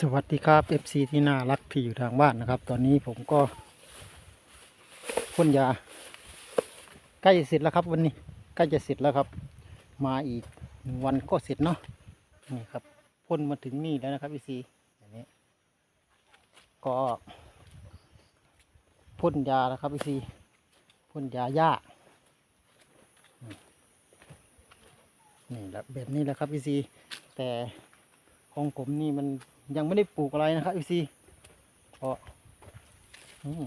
สวัสดีครับ FC ที่น่ารักที่อยู่ทางบ้านนะครับ ตอนนี้ผมก็พ่นยา ใกล้จะเสร็จแล้วครับ วันนี้ใกล้จะเสร็จแล้วครับ มาอีกวันก็เสร็จเนาะนี่ครับพ่นมาถึงนี่แล้วนะครับ FC อย่างนี้ ก็พ่นยาแล้วครับ FC พ่นยาหญ้านี่แหละแบบนี้แหละครับ FC แต่ของผมนี่มัน ยังไม่ได้ปลูกอะไรนะครับ FC เพราะอืม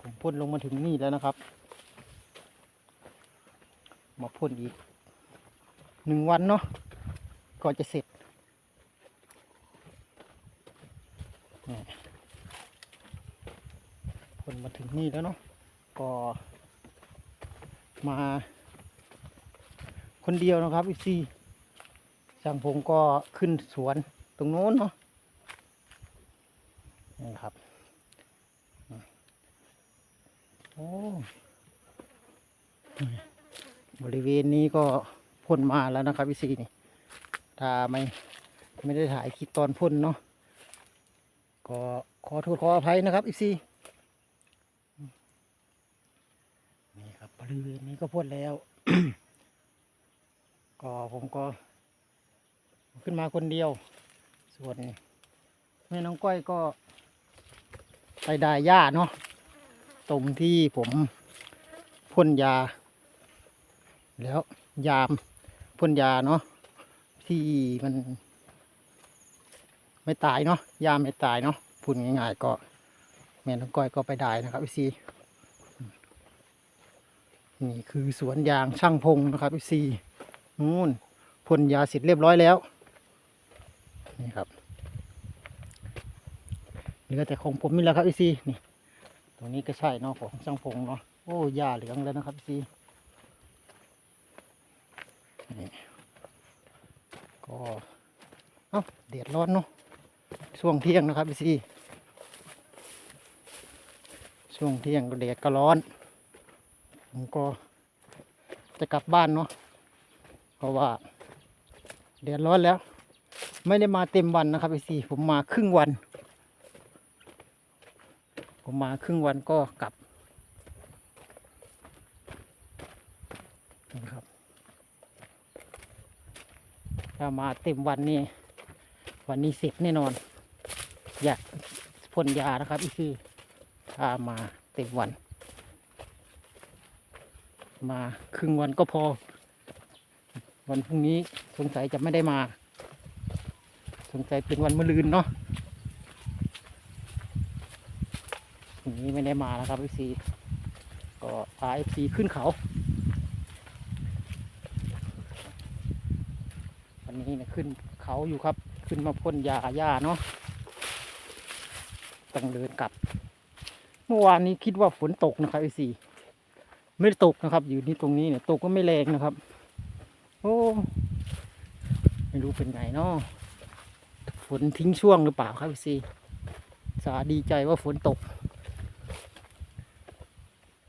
ผมพ่นลงมาถึงนี่แล้วนะครับ มาพ่นอีกหนึ่งวันเนาะก็จะเสร็จนี่พ่นมาถึงนี่แล้วเนาะก็มา คนเดียวนะครับอีซีช่างผมก็ขึ้นสวนตรงโน้นเนาะนี่ครับอืมโอ้บริเวณนี้ก็ พ่นมาแล้วนะครับอีซีนี่ถ้าไม่ไม่ได้ถ่ายคลิปตอนพ่นเนาะก็ขอโทษขออภัยนะครับอีซีนี่ครับบริเวณนี้ก็พ่นแล้ว ก็ผมก็ ขึ้นมาคนเดียว ส่วนแม่น้องก้อยก็ไปได้หญ้าเนาะตรงที่ผมพ่นยา แล้วยาม พ่นยาเนาะที่มัน ไม่ตายเนาะยามไม่ตายเนาะพูดง่ายๆก็แม่น้องก้อยก็ไปได้นะครับพี่ซีนี่คือสวนยางช่างพงนะครับพี่ซีนู่นพ่นยาเสร็จเรียบร้อยแล้วนี่ครับเหลือแต่ของผมนี่แหละครับอีซีนี่ ตรงนี้ก็ใช่เนาะของช่างพงเนาะโอ้ยาเหลืองแล้วนะครับอีซีนี่ ก็เอ้าเดือดร้อนเนาะช่วงเที่ยงนะครับอีซีช่วงเที่ยงก็แดดก็ร้อน ผมก็จะกลับบ้านเนาะเพราะว่าเดือดร้อนแล้ว ไม่ได้มาเต็มวันนะครับไอซีผมมาครึ่งวัน ผมมาครึ่งวันก็กลับ ถ้ามาเต็มวันนี่วันนี้เสร็จแน่นอน อยากพ่นยานะครับอีซีถ้ามาเต็มวัน มาครึ่งวันก็พอ วันพรุ่งนี้สงสัยจะไม่ได้มา สงสัยเป็นวันมะรืนเนาะนี้ไม่ได้มาแล้วครับเอฟซีก็พาเอฟซีขึ้นเขา นี้นะขึ้นเขาอยู่ครับ ขึ้นมาพ่นยาหญ้าเนาะต้องเดินกลับ เมื่อวานนี้คิดว่าฝนตกนะครับเอฟซีไม่ได้ตกนะครับ อยู่นี่ตรงนี้เนี่ยตกก็ไม่แรงนะครับ โอ้ไม่รู้เป็นไงเนาะฝนทิ้งช่วงหรือเปล่าครับพี่ซีสาดีใจว่าฝนตก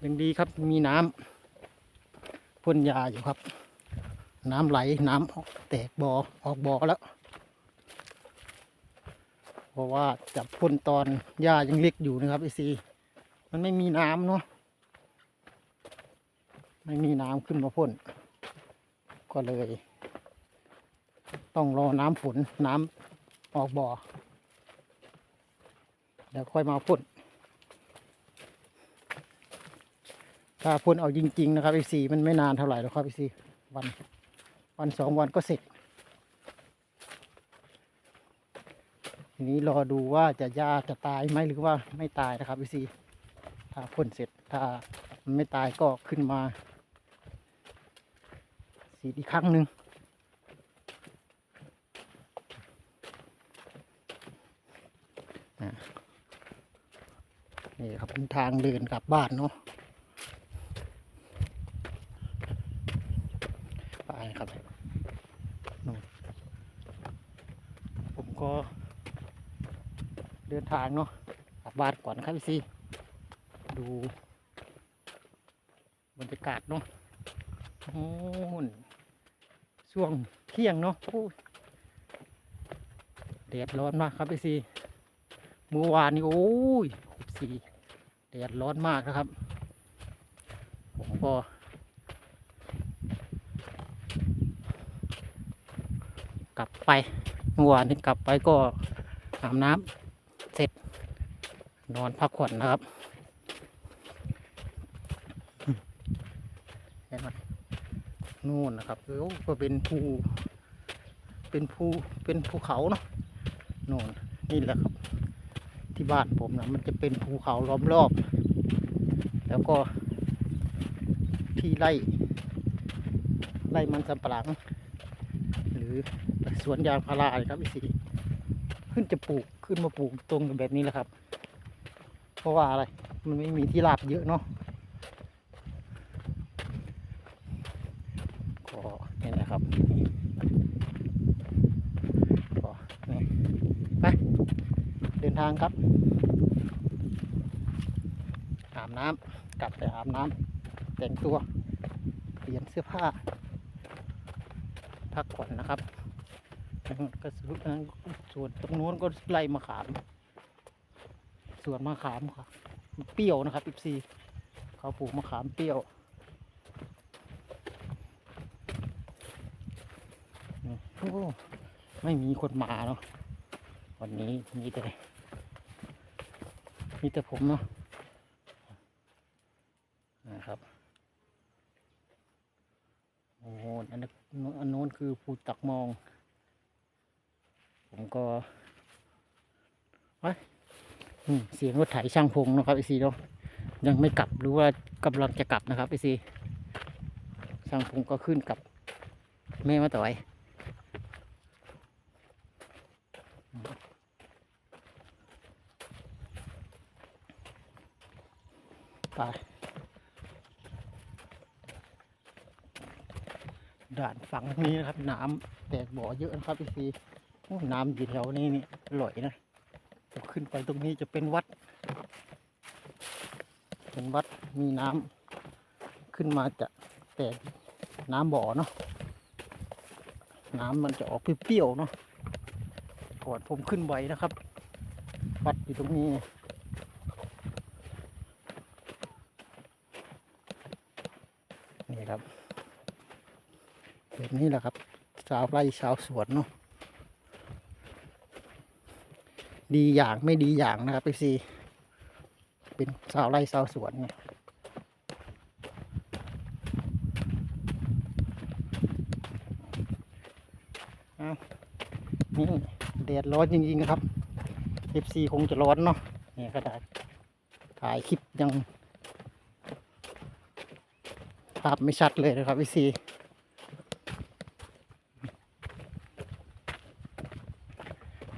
ยังดีครับมีน้ำพ่นยาอยู่ครับ น้ำไหลน้ำออกแตกบ่อออกบ่อแล้ว เพราะว่าจับพ่นตอนหญ้ายังเล็กอยู่นะครับพี่ซีมันไม่มีน้ำเนาะไม่มีน้ำขึ้นมาพ่น ก็เลย ต้องรอน้ำฝนน้ำออกบ่อเดี๋ยวค่อยมาพ่น ถ้าพ่นเอาจริง ๆ นะครับอีซีมันไม่นานเท่าไหร่หรอกครับอีซีวัน วันสองวันก็เสร็จทีนี้รอดูว่าจะยาจะตายไหมหรือว่าไม่ตายนะครับอีซีถ้าพ่นเสร็จถ้ามันไม่ตายก็ขึ้นมาสีอีกครั้งหนึ่งนี่ครับเป็นทางเดินกลับบ้านเนาะไปครับนู่นผมก็ เดินทางเนาะกลับบ้านก่อนนะครับพี่ซีดูบรรยากาศเนาะโอ้นช่วงเที่ยงเนาะแดดร้อนมากครับพี่ซีเมื่อวานนี้โอ้ยสีแดดร้อนมากนะครับ ผมก็กลับไปเมื่อวานนี้กลับไปก็อาบน้ำ นอนพักผ่อนนะครับเห็นไหมนู่นนะครับโอ้ก็เป็นภูเป็นภูเป็นภูเขาเนาะนู่นนี่แหละครับ ที่บ้านผมนะมันจะเป็นภูเขาล้อมรอบ แล้วก็ที่ไร่ไร่มันสำปะหลัง หรือสวนยางพาราครับพี่สีขึ้นจะปลูกขึ้นมาปลูกตรงแบบนี้แหละครับ เพราะว่าอะไร มันไม่มีที่ราบเยอะเนาะก็นี่นะครับก็นี่ไปเดินทางครับอาบน้ำกลับไปอาบน้ำแต่งตัว เปลี่ยนเสื้อผ้า พักผ่อนนะครับก็สุดนั้นส่วนตรงโน้นก็ไล่มะขาม สวนมะขามครับมันเปรี้ยวนะครับอีซีเขาปลูกมะขามเปรี้ยวโอ้ไม่มีคนมาเนาะวันนี้มีแต่มีแต่ผมเนาะนะครับโอ้โหอันนั้นอันโน้นคือภูตักมอง ผมก็ไว้อืม เสียงรถไถช่างพงนะครับไอซีเนาะยังไม่กลับหรือว่ากำลังจะกลับนะครับไอซีช่างพงก็ขึ้นกับแม่มาต่อยไปด่านฝั่งนี้นะครับ น้ำแตกบ่อเยอะนะครับพี่ซีน้ำอยู่แถวนี้นี่อร่อยนะ ขึ้นไปตรงนี้จะเป็นวัด เป็นวัดมีน้ำขึ้นมาจากแต่น้ำบ่อเนาะน้ำมันจะออกเปรี้ยวๆเนาะก่อนผมขึ้นไวนะครับ วัดอยู่ตรงนี้ นี่ครับแบบนี้แหละครับ ชาวไร่ชาวสวนเนาะ ดีอย่างไม่ดีอย่างนะครับพี่ซีเป็นชาวไร่ชาวสวนเนี่ยนี่แดดร้อนจริงๆนะครับ FC คงจะร้อนเนาะเนี่ยก็ได้ถ่ายคลิปยังภาพไม่ชัดเลยนะครับพี่ซี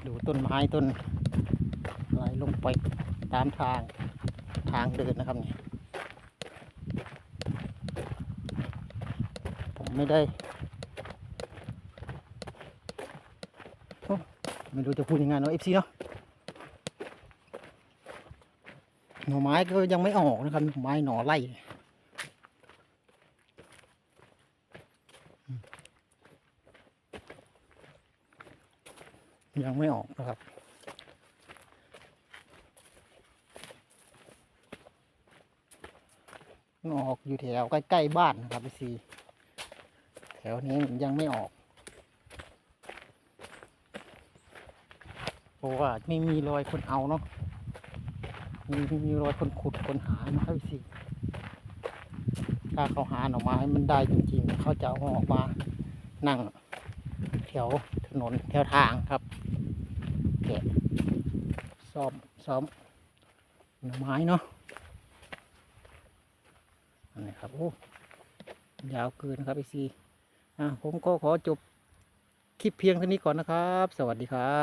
ดูต้นไม้ต้น ลงไปตามทางทางเดินนะครับเนี่ยผมไม่ได้ ไม่รู้จะพูดยังไงเนาะเอฟซีเนาะหน่อไม้ก็ยังไม่ออกนะครับหน่อไม้หน่อไร่ยังไม่ออกนะครับ ออกอยู่แถวใกล้ๆบ้านนะครับพี่ซีแถวนี้ยังไม่ออก เพราะว่าไม่มีรอยคนเอาเนาะมีมีรอยคนขุดคนหานะครับพี่ซีถ้าเขาหาหน่อไม้มันได้จริงๆ เขาจะเอาออกมานั่งแถวถนนแถวทางครับแกะซ้อมซ้อมหน่อไม้เนาะ นนี้ครับ โอ้ ยาวเกินนะครับไอซีอะผมก็ขอจบคลิปเพียงเท่านี้ก่อนนะครับ สวัสดีครับ